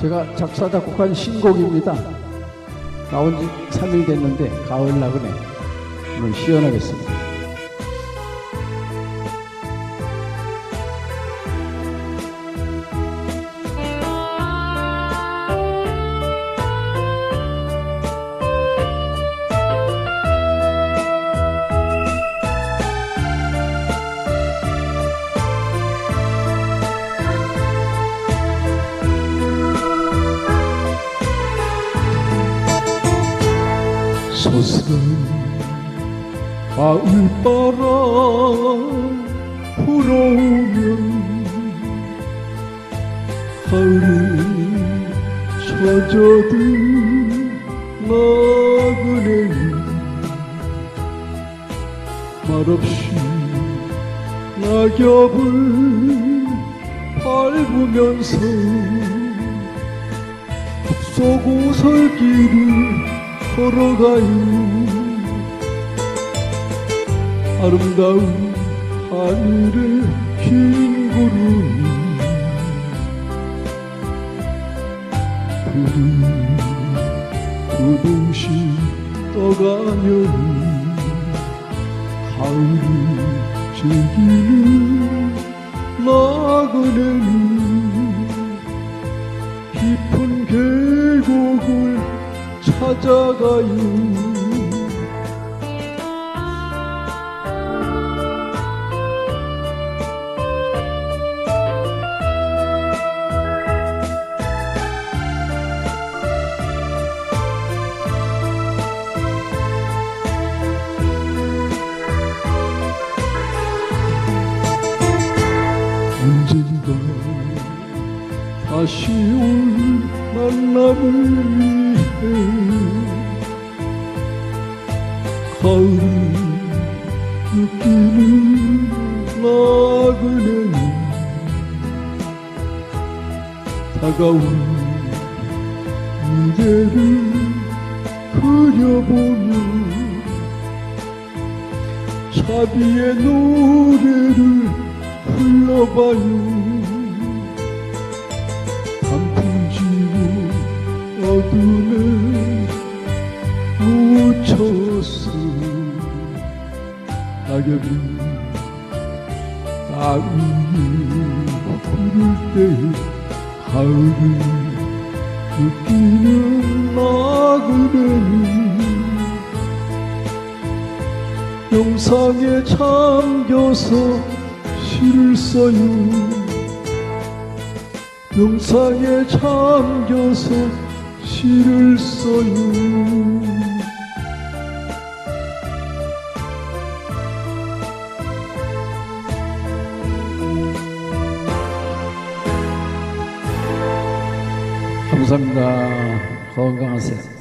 제가 작사 작곡한 신곡입니다. 나온 지 3일 됐는데 가을 나그네 오늘 시연하겠습니다. 서슬은 가을바람 불어오면 가을에 젖어든 나그네는 말없이 낙엽을 밟으면서 숲속오솔길을 걸어가요 아름다운 하늘의 흰 구름 두둥 두둥씩 떠가면 가을이 즐기는 나그네는 깊은 계곡을 찾아가요 언젠가 다시 올 만남을 위해 가을을 느끼는 나그네는 다가온 미래를 그려보며 자비의 노래를 불러봐요 낙엽이 땅 위에 부를 때 가을을 느끼는 나그네는 영상에 잠겨서 시를 써요. 영상에 잠겨서 시를 써요 감사합니다. 건강하세요.